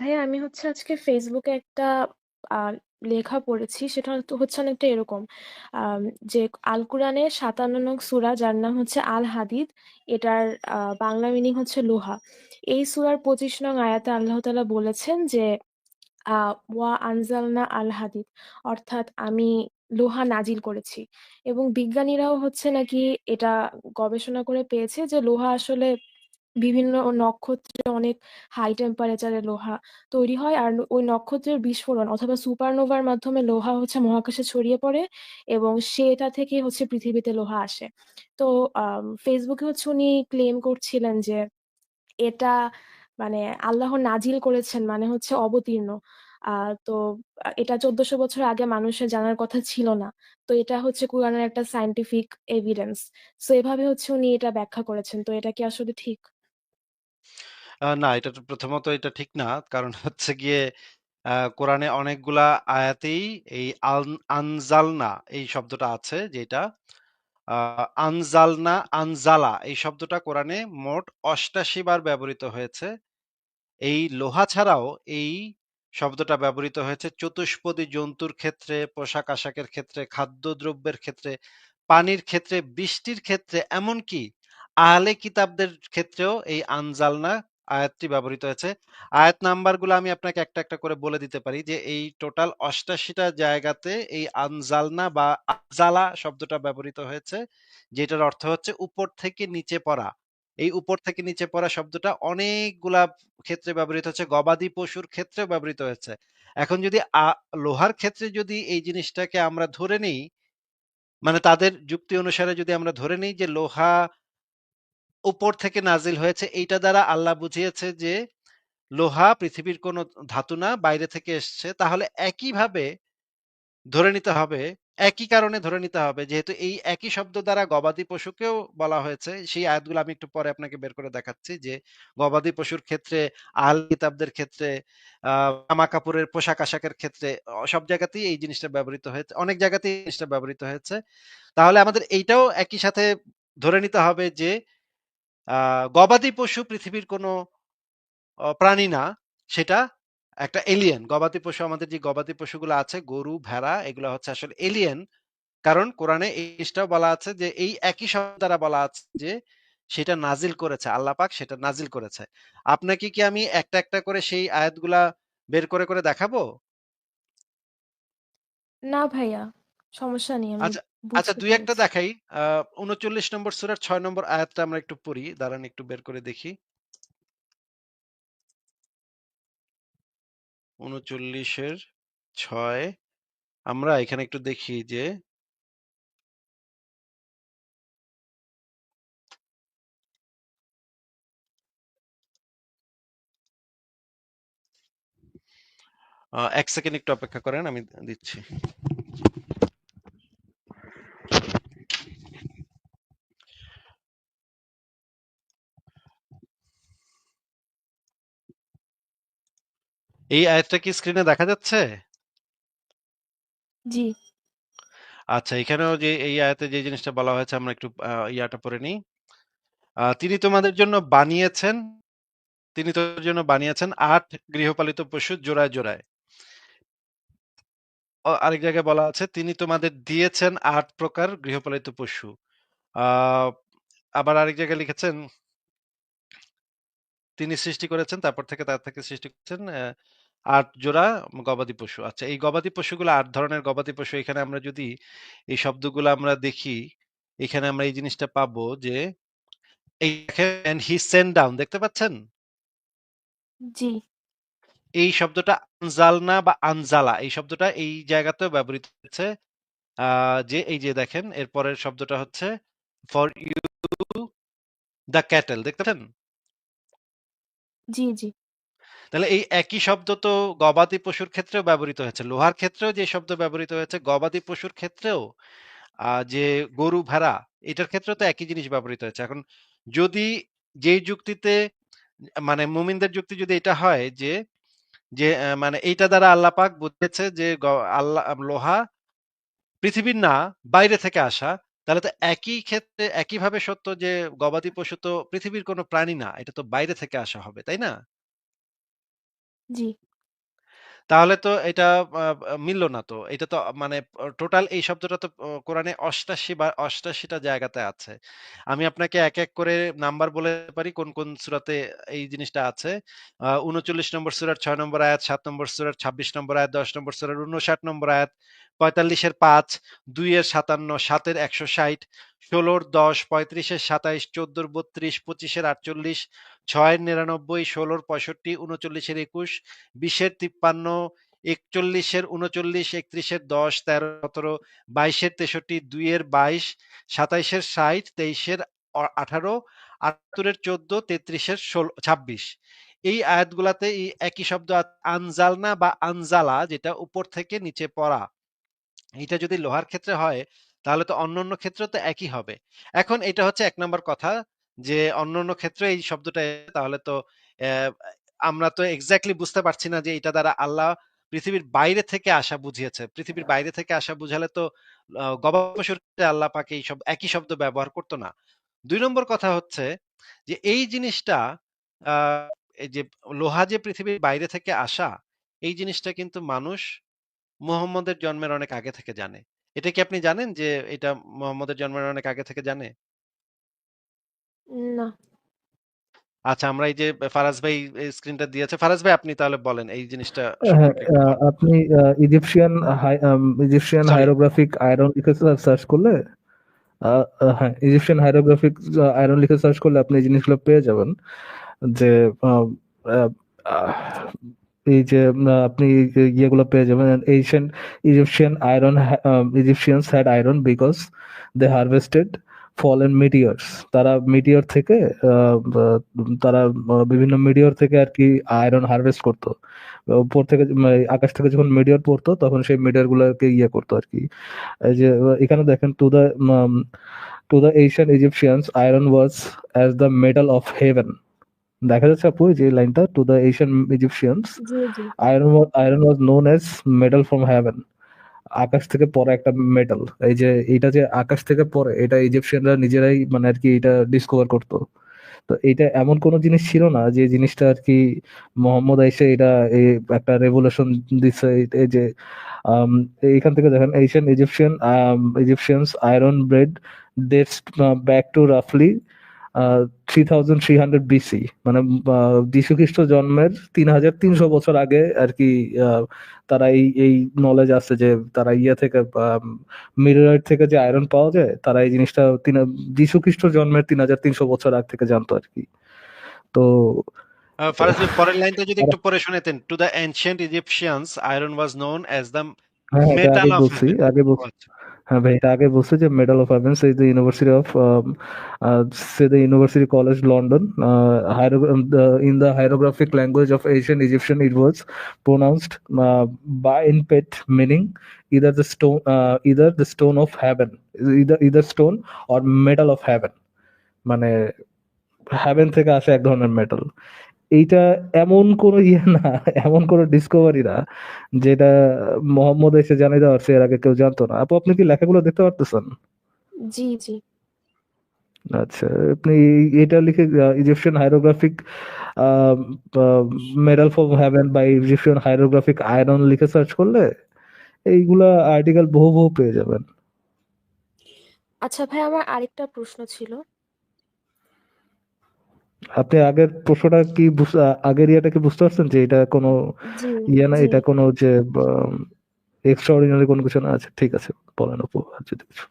ভাইয়া আমি হচ্ছে আজকে ফেসবুকে একটা লেখা পড়েছি। সেটা হচ্ছে অনেকটা এরকম। যে আল কুরআনের ৫৭ নং সূরা, যার নাম হচ্ছে আল হাদিদ। এটার বাংলা মিনিং হচ্ছে লোহা। এই সূরার ২৫ নং আয়াতে আল্লাহ তাআলা বলেছেন যে, আ, ওয়া আনজালনা আল হাদিদ, অর্থাৎ আমি লোহা নাজিল করেছি। এবং বিজ্ঞানীরাও হচ্ছে নাকি এটা গবেষণা করে পেয়েছে যে, লোহা আসলে বিভিন্ন নক্ষত্রে অনেক হাই টেম্পারেচার লোহা তৈরি হয়। আর ওই নক্ষত্রের বিস্ফোরণ অথবা সুপারনোভার মাধ্যমে লোহা হচ্ছে মহাকাশে ছড়িয়ে পড়ে এবং সেটা থেকেই হচ্ছে পৃথিবীতে লোহা আসে। তো ফেসবুকে হচ্ছে উনি ক্লেম করছিলেন যে এটা মানে আল্লাহ নাজিল করেছেন মানে হচ্ছে অবতীর্ণ। তো এটা চোদ্দশো বছর আগে মানুষের জানার কথা ছিল না। তো এটা হচ্ছে কুরআনের একটা সায়েন্টিফিক এভিডেন্স। তো এভাবে হচ্ছে উনি এটা ব্যাখ্যা করেছেন। তো এটা কি আসলে ঠিক? না, এটা তো প্রথমত এটা ঠিক না। কারণ হচ্ছে গিয়ে কোরআনে অনেকগুলা আয়াতেই এই আন আনজালনা এই শব্দটা আছে যেটা আনজালনা, আনজালা এই শব্দটা কোরআনে মোট ৮৮ বার ব্যবহৃত হয়েছে। এই লোহা ছাড়াও এই শব্দটা ব্যবহৃত হয়েছে চতুষ্পদী জন্তুর ক্ষেত্রে, পোশাক-আশাকের ক্ষেত্রে, খাদ্যদ্রব্যের ক্ষেত্রে, পানির ক্ষেত্রে, বৃষ্টির ক্ষেত্রে এমনকি আহলে কিতাবদের ক্ষেত্রেও এই আনজালনা আয়াতটি ব্যবহৃত হয়েছে। আয়াত নাম্বারগুলো আমি আপনাকে একটা, একটা করে বলে দিতে পারি যে এই টোটাল অষ্টাশিটা জায়গাতে এই আনজালনা বা আনজালা শব্দটা ব্যবহৃত হয়েছে। যেটার অর্থ হচ্ছে উপর থেকে নিচে পড়া। এই উপর থেকে নিচে পড়া শব্দটা অনেকগুলা ক্ষেত্রে ব্যবহৃত হচ্ছে। গবাদি পশুর ক্ষেত্রে ব্যবহৃত হয়েছে। এখন যদি লোহার ক্ষেত্রে যদি এই জিনিসটাকে আমরা ধরে নেই, মানে তাদের যুক্তি অনুসারে যদি আমরা ধরে নেই যে লোহা উপর থেকে নাজিল হয়েছে। এইটা দ্বারা আল্লাহ বুঝিয়েছে যে, লোহা পৃথিবীর কোনো ধাতু না, বাইরে থেকে এসছে। তাহলে একইভাবে ধরে নিতে হবে, একই কারণে ধরে নিতে হবে। যেহেতু এই একই শব্দ দ্বারা গবাদি পশুকেও বলা হয়েছে, সেই আয়াতগুলো আমি একটু পরে আপনাকে বের করে দেখাচ্ছি যে, গবাদি পশুর ক্ষেত্রে, আল কিতাবদের ক্ষেত্রে জামা কাপড়ের পোশাক আশাকের ক্ষেত্রে সব জায়গাতেই এই জিনিসটা ব্যবহৃত হয়েছে, অনেক জায়গাতেই জিনিসটা ব্যবহৃত হয়েছে। তাহলে আমাদের এইটাও একই সাথে ধরে নিতে হবে যে গবাদি পশু পৃথিবীর কোনো প্রাণী না, সেটা একটা এলিয়েন। গবাদি পশু আমাদের যে গবাদি পশুগুলো আছে গরু, ভেড়া এগুলা হচ্ছে আসলে এলিয়েন। কারণ কোরআনে এই জিনিসটাও বলা আছে যে এই একই শব্দ দ্বারা বলা আছে যে সেটা নাজিল করেছে। আল্লাহ পাক সেটা নাজিল করেছে। আপনাকে কি আমি একটা, একটা করে সেই আয়াতগুলা বের করে, করে দেখাবো? না ভাইয়া, সমস্যা নেই। আমি আচ্ছা, আচ্ছা বুঝতে ২-১ পেরেছি। দেখাই। আ ৩৯ নম্বর সূরার ৬ নম্বর আয়াতটা আমরা একটু পড়ি। দাঁড়ান একটু বের করে দেখি। ৩৯ এর ৬ আমরা এখানে একটু দেখি যে আ ১ সেকেন্ড একটু অপেক্ষা করেন আমি দিচ্ছি। এই আয়াতটা কি স্ক্রিনে দেখা যাচ্ছে? জি, আচ্ছা এখানেও যে এই আয়াতে যে জিনিসটা বলা হয়েছে আমরা একটু ইয়াটা পড়ে নিই। তিনি তোমাদের জন্য বানিয়েছেন তিনি তোমাদের জন্য বানিয়েছেন ৮ গৃহপালিত পশু জোড়ায়, জোড়ায়। আরেক জায়গায় বলা আছে তিনি তোমাদের দিয়েছেন আট প্রকার গৃহপালিত পশু। আবার আরেক জায়গায় লিখেছেন তিনি সৃষ্টি করেছেন তারপর থেকে তার থেকে সৃষ্টি করেছেন ৮ জোড়া গবাদি পশু। আচ্ছা এই গবাদি পশুগুলো ৮ ধরনের গবাদি পশু এখানে আমরা যদি এই শব্দগুলো আমরা দেখি, এখানে আমরা এই জিনিসটা পাবো যে এই হি সেন্ট ডাউন দেখতে পাচ্ছেন? জি, এই শব্দটা আনজালনা বা আনজালা এই শব্দটা এই জায়গাতেও ব্যবহৃত হচ্ছে যে এই যে দেখেন এর পরের শব্দটা হচ্ছে ফর ইউ দ্যা ক্যাটেল দেখতে পাচ্ছেন? জি, জি, তাহলে এই একই শব্দ তো গবাদি পশুর ক্ষেত্রেও ব্যবহৃত হয়েছে। লোহার ক্ষেত্রেও যে শব্দ ব্যবহৃত হয়েছে, গবাদি পশুর ক্ষেত্রেও যে গরু, ভেড়া এটার ক্ষেত্রেও তো একই জিনিস ব্যবহৃত হয়েছে। এখন যদি যেই যুক্তিতে মানে মুমিনদের যুক্তি যদি এটা হয় যে, যে মানে এইটা দ্বারা আল্লাহ পাক বুঝিয়েছে যে আল্লাহ লোহা পৃথিবীর না বাইরে থেকে আসা। তাহলে তো একই ক্ষেত্রে একইভাবে সত্য যে গবাদি পশু তো পৃথিবীর কোনো প্রাণী না। এটা তো বাইরে থেকে আসা হবে, তাই না? জি। তাহলে তো এটা মিলল না তো। এটা তো মানে টোটাল এই শব্দটা তো কোরআনে ৮৮ বার ৮৮ টা জায়গাতে আছে। আমি আপনাকে এক, এক করে নাম্বার বলে পারি কোন, কোন সূরাতে এই জিনিসটা আছে। ৩৯ নম্বর সূরার ৬ নম্বর আয়াত, সাত নম্বর সূরার ২৬ নম্বর আয়াত, ১০ নম্বর সূরার ৫৯ নম্বর আয়াত, ৪৫ এর ৫, ২ এর ৫৭, ৭ এর ১৬০, ১৬ র ১০, ৩৫ এর ২৭, ১৪ র ৩২, ২৫ এর ৪৮, ৬ এর ৯৯, ১৬ র ৬৫, ৩৯ এর ২১, ২০ এর ৫৩, ৪১ এর ৩৯, ৩১ এর ১০, ১৩, ১৭, ২২ এর ৬৩, ২ এর ২২, ২৭ এর ৬০, ২৩ এর অ ১৮, ৭৮ এর ১৪, ৩৩ এর ষোল ২৬ এই আয়াতগুলাতে একই শব্দ আনজালনা বা আনজালা যেটা উপর থেকে নিচে পড়া। এটা যদি লোহার ক্ষেত্রে হয় তাহলে তো অন্য অন্য ক্ষেত্রে তো একই হবে। এখন এটা হচ্ছে এক নম্বর কথা যে অন্য অন্য ক্ষেত্রে এই শব্দটা তাহলে তো আমরা তো এক্সাক্টলি বুঝতে পারছি না যে এটা দ্বারা আল্লাহ পৃথিবীর বাইরে থেকে আসা বুঝিয়েছে। পৃথিবীর বাইরে থেকে আসা বুঝালে তো ক্ষেত্রে আল্লাহ পাকে এই সব একই শব্দ ব্যবহার করতো না। দুই নম্বর কথা হচ্ছে যে এই জিনিসটা যে লোহা যে পৃথিবীর বাইরে থেকে আসা, এই জিনিসটা কিন্তু মানুষ মুহাম্মদের জন্মের অনেক আগে থেকে জানে। এটা কি আপনি জানেন যে এটা মুহাম্মদের জন্মের অনেক আগে থেকে জানে? না। আচ্ছা আমরা এই যে ফারাজ ভাই এই স্ক্রিনটা দিয়েছে। ফারাজ ভাই আপনি তাহলে বলেন এই জিনিসটা হ্যাঁ, সম্পর্কে একটু আ বলেন। আপনি আ ইজিপশিয়ান হাই আম ইজিপশিয়ান সরি। হাইরোগ্রাফিক আয়রন লিখে সা সার্চ করলে আ আ হ্যাঁ, ইজিপশিয়ান হাইরোগ্রাফিক আ আয়রন লিখে সার্চ করলে আপনি এই জিনিসগুলো পেয়ে যাবেন। যে আ আ আহ এই যে আপনি ইয়েগুলো পেয়ে যাবেন এশিয়ান ইজিপশিয়ান আয়রন হ্যা আ Egyptians had iron because they harvested fallen meteors. তারা মিটিওর থেকে তারা বিভিন্ন মিটিওর থেকে আর কি আয়রন হারভেস্ট করতো। উপর থেকে আকাশ থেকে যখন মিডিয়ার পড়তো, তখন সেই মিটিওর গুলাকে ইয়ে করতো আরকি। এই যে এখানে দেখেন to the to the Asian Egyptians iron was as the metal of heaven দেখা যাচ্ছে আপু যে লাইনটা to the Asian Egyptians iron G. iron wa iron was known as metal আকাশ থেকে পরে একটা মেটাল। এই যে এটা যে আকাশ থেকে পরে এটা ইজিপশিয়ানরা নিজেরাই মানে আর কি এটা ডিসকভার করত। তো এটা এমন কোন জিনিস ছিল না যে জিনিসটা আর কি মোহাম্মদ আইসা এটা এই একটা রেভলিউশন দিছে এই যে এখান থেকে দেখেন Asian Egyptian um Egyptians iron back to back to roughly uh 3300 BC মানে যীশু খ্রিস্ট জন্মের ৩৩০০ বছর আগে আরকি আ তারা এই এই নলেজ আছে যে তারা ইয়া থেকে আ মিডরাইট থেকে যে আয়রন পাওয়া যায় তারা এই জিনিসটা তিন যীশু খ্রিস্ট জন্মের ৩৩০০ বছর আগ থেকে জানতো আরকি। তো আ ফারাজ পরের লাইনটা যদি একটু পড়ে শোনাতেন। Was known as the হ্যাঁ, এটা metal আগেই of বলছি, heaven আগে বলছি। হ্যাঁ আগে বলছে যে medal of university of say the university college London in the language of Asian Egyptian it was pronounced by meaning either the stone either the stone either stone or medal of heaven মানে heaven থেকে আসে এক ধরনের medal এইটা এমন কোন ইয়ে না, এমন কোন ডিসকভারি না যেটা মোহাম্মদ এসে জানাইতে পারছে এর আগে কেউ জানতো না। আপু আপনি কি লেখাগুলো দেখতে পারতেছেন? জি, জি। আচ্ছা, আপনি এটা লিখে Egyptian hieroglyphic medal from heaven বা ইজিপশিয়ান হাইরোগ্রাফিক আয়রন লিখে সার্চ করলে এইগুলা আর্টিকেল বহু, বহু পেয়ে যাবেন। আচ্ছা ভাই আমার আরেকটা প্রশ্ন ছিল। আপনি আগের প্রশ্নটা কি আগের ইয়েটা কি বুঝতে পারছেন যে এটা কোনো ইয়ে না এটা কোনো যে এক্সট্রা এক্সট্রাঅর্ডিনারি কোনো কিছু না? আছে ঠিক আছে বলেন আপু আর যদি কিছু